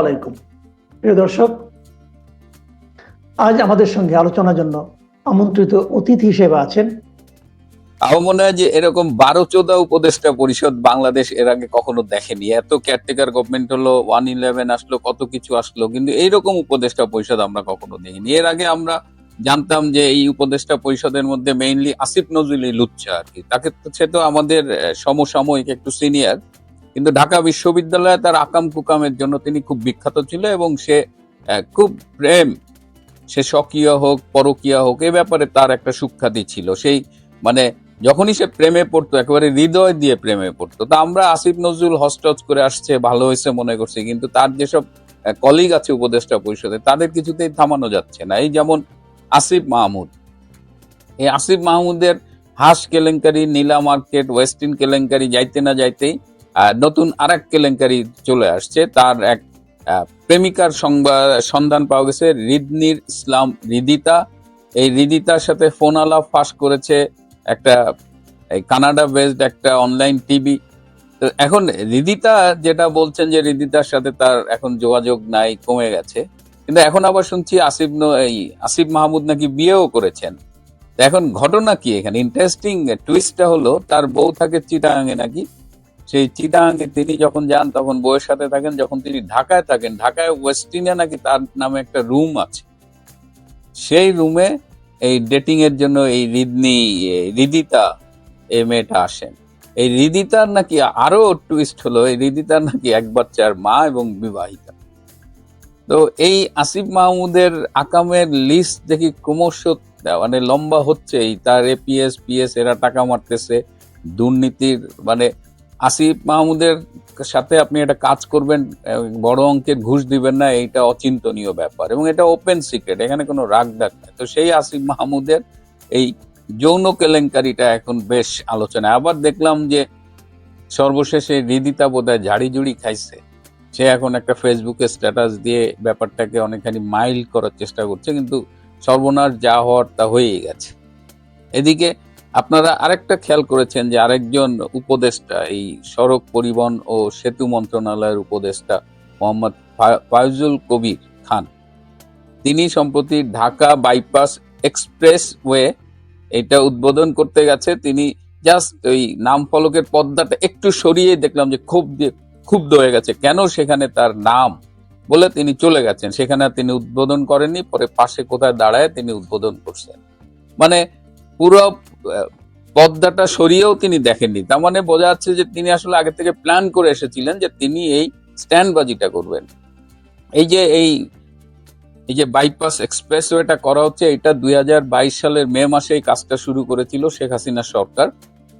আলাইকুম। প্রিয় দর্শক, আজ আমাদের সঙ্গে আলোচনার জন্য আমন্ত্রিত অতিথি হিসেবে আছেন। আমার মনে হয় যে এরকম বারো উপদেষ্টা পরিষদ বাংলাদেশ এর আগে কখনো দেখেনি। এত কেয়ারটেকার গভর্নমেন্ট হলো, ওয়ান ইলেভেন আসলো, কত কিছু আসলো, কিন্তু এইরকম উপদেষ্টা পরিষদ আমরা কখনো দেখিনি। এর আগে আমরা জানতাম যে এই উপদেষ্টা পরিষদের মধ্যে মেইনলি আসিফ নজরুল লুচ্চা আর কি। তাকে সে তো আমাদের সমসাময়িক একটু সিনিয়র কিন্তু ঢাকা বিশ্ববিদ্যালয়ে তার আকাম কুকামের জন্য তিনি খুব বিখ্যাত ছিল এবং সে খুব প্রেম। সে স্বকীয় হোক, পরকীয়া হোক, এ ব্যাপারে তার একটা সুখ্যাতি ছিল। সেই মানে যখনই সে প্রেমে পড়তো, একেবারে হৃদয় দিয়ে প্রেমে পড়তো। তা আমরা আসিফ নজরুল হস্টচ করে আসছে, ভালো হয়েছে মনে করছি, কিন্তু তার যেসব কলিগ আছে উপদেষ্টা পরিষদে, তাদের কিছুতেই থামানো যাচ্ছে না। এই যেমন আসিফ মাহমুদ। এই আসিফ মাহমুদের হাঁস কেলেঙ্কারি, নীলা মার্কেট ওয়েস্টিন কেলেঙ্কারি, যাইতে না যাইতেই নতুন আর এক কেলেঙ্কারি চলে আসছে। তার এক প্রেমিকার সংবাদ সন্ধান পাওয়া গেছে রিদনির ইসলাম রিদিতা। এই রিদিতার সাথে ফোন আলাপ ফাঁস করেছে একটা কানাডা বেসড একটা অনলাইন টিভি তো এখন রিদিতা যেটা বলছেন যে রিদিতার সাথে তার এখন যোগাযোগ নাই, কমে গেছে। কিন্তু এখন আবার শুনছি আসিফ এই আসিফ মাহমুদ নাকি বিয়েও করেছেন। এখন ঘটনা কি এখানে? ইন্টারেস্টিং টুইস্টটা হলো, তার বউ থাকে চিটাগাঙে নাকি। সেই চিটাগাঙে তিনি যখন যান, তখন বউয়ের সাথে থাকেন, যখন তিনি ঢাকায় থাকেন, ঢাকায় ওয়েস্টিনে নাকি তার নামে একটা রুম আছে। সেই রুমে এই ডেটিং এর জন্য এই রিদনি রিদিতা এই মেয়েটা আসেন। এই রিদিতার নাকি আরও টুইস্ট হলো, এই রিদিতার নাকি এক বাচ্চার মা এবং বিবাহিতা। তো এই আসিফ মাহমুদের আকামের লিস্ট দেখি ক্রমশ মানে লম্বা হচ্ছে এই তার এপিএস পিএস এরা টাকা মারতেছে। দুর্নীতির মানে আসিফ মাহমুদের সাথে আপনি একটা কাজ করবেন বড় অঙ্কের ঘুষ দিবেন না, এইটা অচিন্তনীয় ব্যাপার এবং এটা ওপেন সিক্রেট এখানে কোনো রাগ ডাক নাই। তো সেই আসিফ মাহমুদের এই যৌন কেলেঙ্কারিটা এখন বেশ আলোচনায়। আবার দেখলাম যে সর্বশেষে রিদিতা বোধহয় ঝাড়ি জুড়ি খাইছে। সে এখন একটা ফেসবুকে স্ট্যাটাস দিয়ে ব্যাপারটাকে অনেকখানি মাইল করার চেষ্টা করছে, কিন্তু সর্বনাশ যা হওয়ার তা হয়েই গেছে। এদিকে আপনারা আরেকটা খেয়াল করেছেন যে আরেকজন উপদেষ্টা, এই সড়ক পরিবহন ও সেতু মন্ত্রণালয়ের উপদেষ্টা মোহাম্মদ ফায়জুল কবির খান। তিনি সম্প্রতি ঢাকা বাইপাস এক্সপ্রেস ওয়ে এটা উদ্বোধন করতে গেছে। তিনি জাস্ট ওই নাম ফলকের পর্দাটা একটু সরিয়ে দেখলাম যে খুব ক্ষুব্ধ হয়ে গেছে। কেন সেখানে তার নাম বলে তিনি চলে গেছেন? সেখানে তিনি উদ্বোধন করেননি, পরে পাশে কোথায় দাঁড়ায় তিনি উদ্বোধন করছেন। মানে পুরো পদ্মাটা সরিয়েও তিনি দেখেননি। তার মানে বোঝা যাচ্ছে যে তিনি আসলে আগে থেকে প্ল্যান করে এসেছিলেন যে তিনি এই স্ট্যান্ডবাজিটা করবেন। এই যে এই এই যে বাইপাস এক্সপ্রেসওয়েটা করা হচ্ছে, এটা দুই হাজার বাইশ সালের মে মাসে এই কাজটা শুরু করেছিল শেখ হাসিনা সরকার।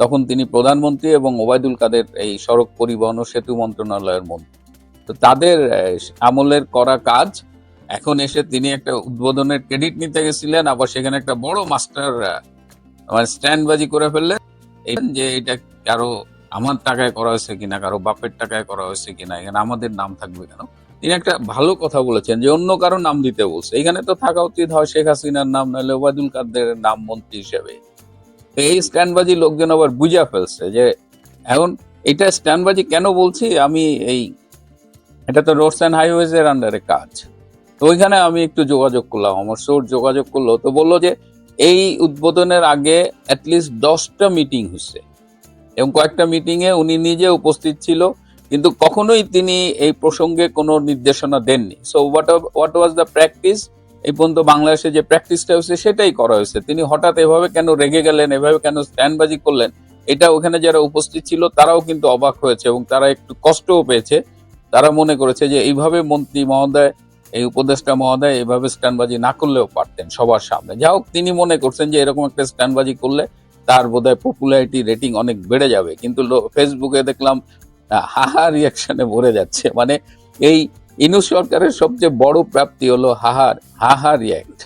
তখন তিনি প্রধানমন্ত্রী এবং ওবায়দুল কাদের এই সড়ক পরিবহন ও সেতু মন্ত্রণালয়ের মন্ত্রী। তো তাদের আমলের করা কাজ, এখন এসে তিনি একটা উদ্বোধনের ক্রেডিট নিতে গেছিলেন, আবার সেখানে একটা বড় মাস্টার মানে স্ট্যান্ডবাজি করে ফেললে এই যে এটা কারও আমার টাকায় করা হয়েছে কিনা, কারও বাপের টাকায় করা হয়েছে কিনা, এখানে আমাদের নাম থাকবে কেন? তিনি একটা ভালো কথা বলেছেন যে অন্য কারও নাম দিতে বলছে। এখানে তো থাকা উচিত হয় শেখ হাসিনার নাম, নাহলে ওবায়দুল কাদের নাম মন্ত্রী হিসেবে। এই স্ট্যান্ডবাজি লোকজন আবার বুঝা ফেলছে যে এখন এটা স্ট্যান্ডবাজি কেন বলছি? আমি এই, এটা তো রোডস অ্যান্ড হাইওয়েজ এর আন্ডারে কাজ। তো ওইখানে আমি একটু যোগাযোগ করলাম। আমার সোর্স যোগাযোগ করল, তো বলল যে এই উদ্বোধনের আগে অ্যাটলিস্ট দশটা মিটিং হচ্ছে এবং কয়েকটা মিটিং এ উনি নিজে উপস্থিত ছিল, কিন্তু কখনোই তিনি এই প্রসঙ্গে কোনো নির্দেশনা দেননি। So what what was the practice এই পর্যন্ত বাংলাদেশে যে প্র্যাকটিসটা হয়েছে, সেটাই করা হয়েছে। তিনি হঠাৎ এভাবে কেন রেগে গেলেন, এভাবে কেন স্ট্যান্ডবাজি করলেন, এটা ওখানে যারা উপস্থিত ছিল, তারাও কিন্তু অবাক হয়েছে এবং তারা একটু কষ্টও পেয়েছে। তারা মনে করেছে যে, এইভাবে মন্ত্রী মহোদয় এই উপদেষ্টা মহোদয় এভাবে স্ট্যান্ডবাজি না করলেও পারতেন সবার সামনে। যা হোক, তিনি মনে করছেন যে এরকম একটা স্ট্যান্ডবাজি করলে তার বোধহয় পপুলারিটি রেটিং অনেক বেড়ে যাবে। কিন্তু ফেসবুকে দেখলাম হাহা রিয়াকশনে ভরে যাচ্ছে। মানে এই ইনুস সরকারের সবচেয়ে বড় প্রাপ্তি হলো হাহার হাহা রিয়াক্ট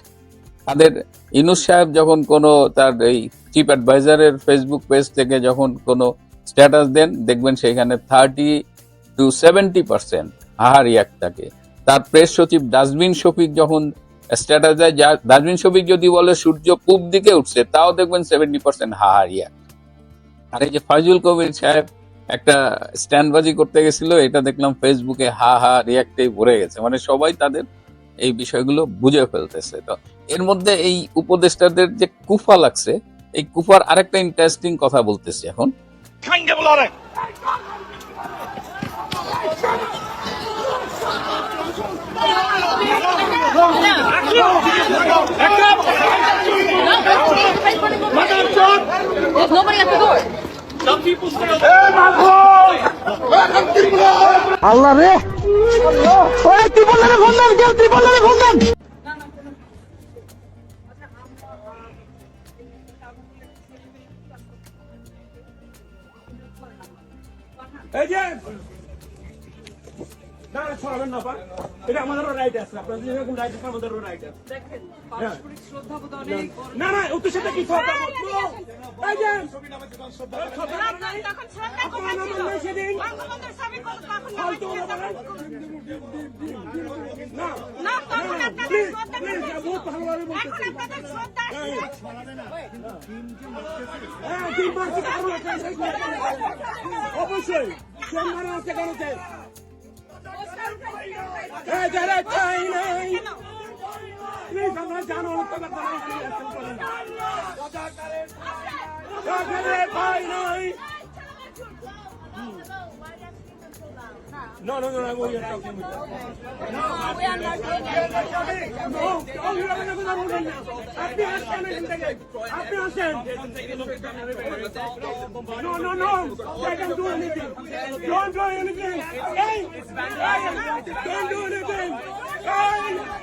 তাদের ইনুস সাহেব যখন কোনো তার এই চিফ অ্যাডভাইজারের ফেসবুক পেজ থেকে যখন কোনো স্ট্যাটাস দেন, দেখবেন সেখানে thirty two seventy percent haha react থাকে। তার প্রেস সচিব ডাস্টবিন শফিক যখন স্ট্যাটাস দেয় ডাস্টবিন শফিক যদি বলে সূর্য পূব দিকে উঠছে, তাও দেখবেন সেভেন্টি পার্সেন্ট হাহা রিয়াক্ট আর এই যে ফয়জুল কবির সাহেব একটা স্ট্যান্ডবাজি করতে গেছিল, এটা দেখলাম ফেসবুকে হা হা রিয়াক্টেই ভরে গেছে। মানে সবাই তাদের এই বিষয়গুলো বুঝে ফেলতেছে। তো এর মধ্যে এই উপদেষ্টাদের যে কুফা লাগছে, এই কুফার আরেকটা ইন্টারেস্টিং কথা বলতেছি এখন! There's nobody at the door. আল্লাহ রে ওই ত্রিপল্লারে ফোন দেন কেউ ত্রিপল্লারে ফোন দেন এই যে না, ছড়াবেন না এটা আমাদেরও রাইট আছে। আপনাদের যেরকম রাইট আছে আমাদেরও রাইট আছে। দেখেন পারস্পরিক শ্রদ্ধা বোধ অনেক না না ওদের সাথে কি এই যে কথা। হ্যাঁ তিন মাস অবশ্যই সম্মান আছে হ্যাঁ যারা চাই নাই। প্লিজ আমরা জানো তারা পাই No, no, no, I'm not doing it. No, no, you not going to No, no, no, they can do anything. Don't do anything. Hey, don't do anything. Hey.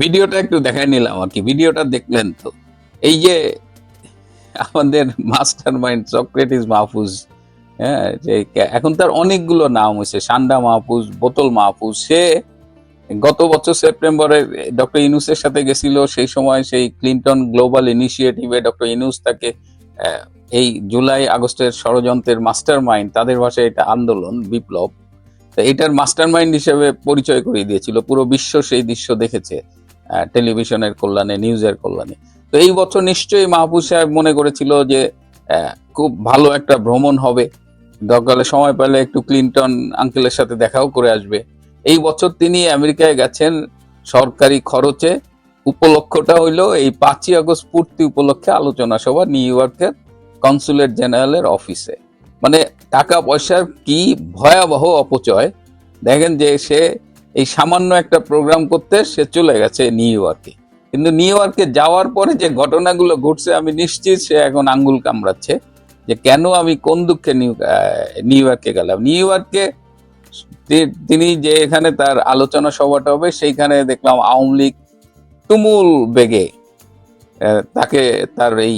ভিডিওটা একটু দেখাই নিলাম আর কি। ভিডিওটা দেখলেন তো। এই যে আমাদের মাস্টার মাইন্ড সক্রেটিস মাহফুজ হ্যাঁ এখন তার অনেকগুলো নাম হয়েছে। সান্ডা মাহফুজ, বোতল মাহফুজ, সে গত বছর সেপ্টেম্বরে ডক্টর ইনুসের সাথে গেছিল। সেই সময় সেই ক্লিন্টন গ্লোবাল ইনিশিয়েটিভে ডক্টর ইনুস তাকে এই জুলাই আগস্টের ষড়যন্ত্রের মাস্টার মাইন্ড তাদের ভাষায় এটা আন্দোলন, বিপ্লব, তো এটার মাস্টার মাইন্ড হিসেবে পরিচয় করিয়ে দিয়েছিল। পুরো বিশ্ব সেই দৃশ্য দেখেছে টেলিভিশনের কল্যাণে, নিউজের কল্যাণে। তো এই বছর নিশ্চয়ই মাহফুজ সাহেব মনে করেছিল যে খুব ভালো একটা ভ্রমণ হবে। দরকারে সময় পেলে একটু ক্লিন্টন আঙ্কেলের সাথে দেখাও করে আসবে। এই বছর তিনি আমেরিকায় গেছেন সরকারি খরচে। উপলক্ষটা হইল এই পাঁচই আগস্ট পূর্তি উপলক্ষে আলোচনা সভা নিউ ইয়র্কের কনসুলেট জেনারেলের অফিসে। মানে টাকা পয়সার কি ভয়াবহ অপচয়, দেখেন যে সে এই সামান্য একটা প্রোগ্রাম করতে সে চলে গেছে নিউ ইয়র্কে। কিন্তু নিউ ইয়র্কে যাওয়ার পরে যে ঘটনাগুলো ঘটছে, আমি নিশ্চিত সে এখন আঙ্গুল কামড়াচ্ছে যে কেন আমি কোন দুঃখে নিউ নিউ ইয়র্কে গেলাম। নিউ ইয়র্কে তিনি যে এখানে তার আলোচনা সভাটা হবে, সেইখানে দেখলাম আওয়ামী লীগ তুমুল বেগে তাকে তার এই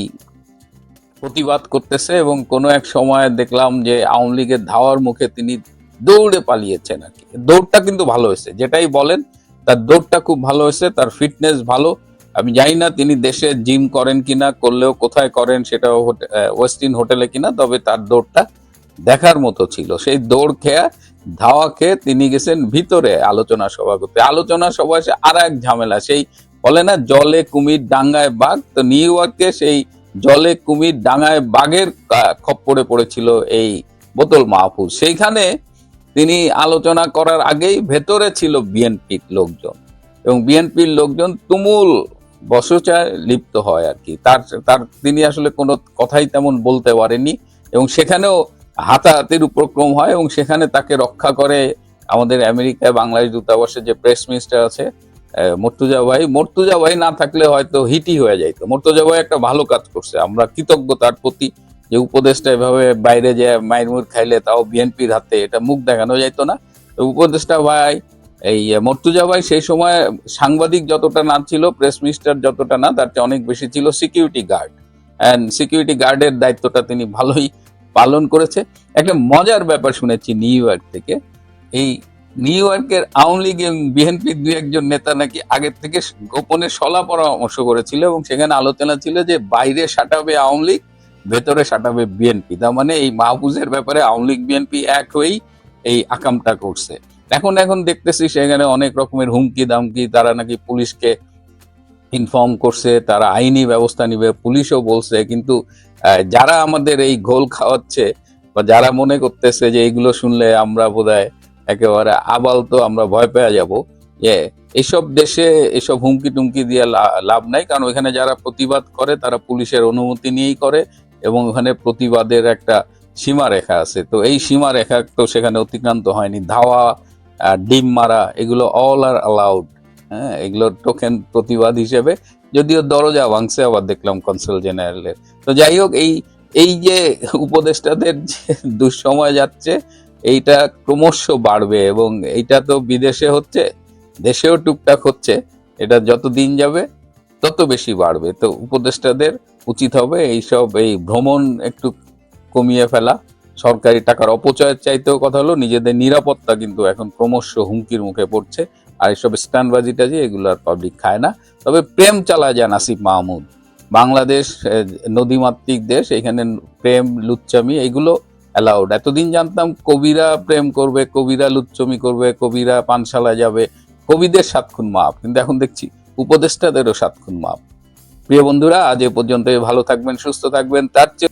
প্রতিবাদ করতেছে এবং কোনো এক সময় দেখলাম যে আওয়ামী লীগের ধাওয়ার মুখে তিনি দৌড়ে পালিয়েছেন আর কি। দৌড়টা কিন্তু ভালো হয়েছে, যেটাই বলেন, তার দৌড়টা খুব ভালো হয়েছে, তার ফিটনেস ভালো। আমি জানি না তিনি দেশে জিম করেন কিনা, করলেও কোথায় করেন সেটা ওয়েস্টিন হোটেলে কিনা, তবে তার দৌড়টা দেখার মতো ছিল। সেই দৌড় খেয়া, ধাওয়া খেয়ে তিনি গেছেন ভিতরে আলোচনা সভা করতে আলোচনা সভায় সে আর এক ঝামেলা, সেই বলে না, জলে কুমির ডাঙ্গায় বাঘ। তো নিউ ইয়র্কে সেই জলে কুমির ডাঙ্গায় বাঘের খপ্পরে পড়েছিল এই বোতল মাহফুজ। সেইখানে তিনি আলোচনা করার আগেই ভেতরে ছিল বিএনপির লোকজন। এবং বিএনপির লোকজন তুমুল বসচায় লিপ্ত হয় আর কি। তার তার, তিনি আসলে কোনো কথাই তেমন বলতে পারেননি। এবং সেখানেও হাতাহাতির উপক্রম হয় এবং সেখানে তাকে রক্ষা করে আমাদের আমেরিকায় বাংলাদেশ দূতাবাসের যে প্রেস মিনিস্টার আছে মর্তুজা ভাই মর্তুজা ভাই না থাকলে হয়তো হিটই হয়ে যাইতো। মর্তুজা ভাই একটা ভালো কাজ করছে। আমরা কৃতজ্ঞ তার প্রতি যে উপদেশটা এভাবে বাইরে যে মায়ের মুখ খাইলে তাও বিএনপির হাতে এটা মুখ দেখানো যাইতো না। উপদেশটা ভাই, এই মর্তুজা ভাই সেই সময় সাংবাদিক যতটা না ছিল, প্রেস মিনিস্টার যতটা না, তার চেয়ে অনেক বেশি ছিল সিকিউরিটি গার্ড অ্যান্ড সিকিউরিটি গার্ডের দায়িত্বটা তিনি ভালোই পালন করেছে। একটা মজার ব্যাপার শুনেছি নিউ ইয়র্ক থেকে। এই নিউ ইয়র্কের আওয়ামী লীগ এবং বিএনপির দুই একজন নেতা নাকি আগের থেকে গোপনে সলা পরামর্শ করেছিল এবং সেখানে আলোচনা ছিল যে বাইরে সাটাবে আওয়ামী লীগ, ভেতরে সাটাবে বিএনপি। তার মানে এই মাহফুজের ব্যাপারে আওয়ামী লীগ, বিএনপি এক হয়েই এই আকামটা করছে। এখন এখন দেখতেছি সেখানে অনেক রকমের হুমকি দামকি, তারা নাকি পুলিশকে ইনফর্ম করছে, তারা আইনি ব্যবস্থা নিবে, পুলিশও বলছে, কিন্তু যারা আমাদের এই ঘোল খাওয়াচ্ছে বা যারা মনে করতেছে যে এইগুলো শুনলে আমরা বোধহয় একেবারে আবাল তো আমরা ভয় পেয়ে যাব। যে এসব দেশে এসব হুমকি টুমকি দিয়ে লাভ নাই, কারণ ওখানে যারা প্রতিবাদ করে, তারা পুলিশের অনুমতি নিয়েই করে এবং ওখানে প্রতিবাদের একটা সীমারেখা আছে। তো এই সীমারেখা তো সেখানে অতিক্রান্ত হয়নি। ধাওয়া ডিম মারা, এগুলো অল আর অ্যালাউড হ্যাঁ এগুলো টোকেন প্রতিবাদ হিসেবে। যদিও দরজা ভাঙছে, আবার দেখলাম কনসাল জেনারেলের তো যাই হোক, এই এই যে উপদেষ্টাদের যে দুঃসময় যাচ্ছে এইটা ক্রমশ বাড়বে এবং এইটা তো বিদেশে হচ্ছে, দেশেও টুকটাক হচ্ছে, এটা যত দিন যাবে তত বেশি বাড়বে। তো উপদেষ্টাদের উচিত হবে এইসব, এই ভ্রমণ একটু কমিয়ে ফেলা। সরকারি টাকার অপচয়ের চাইতেও কথা হলো, নিজেদের নিরাপত্তা কিন্তু এখন ক্রমশ হুমকির মুখে পড়ছে, আর এসব স্ট্যান্ডবাজি টাজি এগুলো আর পাবলিক খায় না। তবে প্রেম চালা যায় নাসিব মাহমুদ। বাংলাদেশ নদীমাতৃক দেশ, এখানে প্রেম, লুচ্চামি, এগুলো অ্যালাউড এতদিন জানতাম কবিরা প্রেম করবে, কবিরা লুচ্চমি করবে, কবিরা পানশালা যাবে। কবিদের সাতক্ষণ মাপ, কিন্তু এখন দেখছি উপদেষ্টাদেরও সাতক্ষণ মাপ। প্রিয় বন্ধুরা, আজ এ পর্যন্ত ভালো থাকবেন, সুস্থ থাকবেন। তার চেয়ে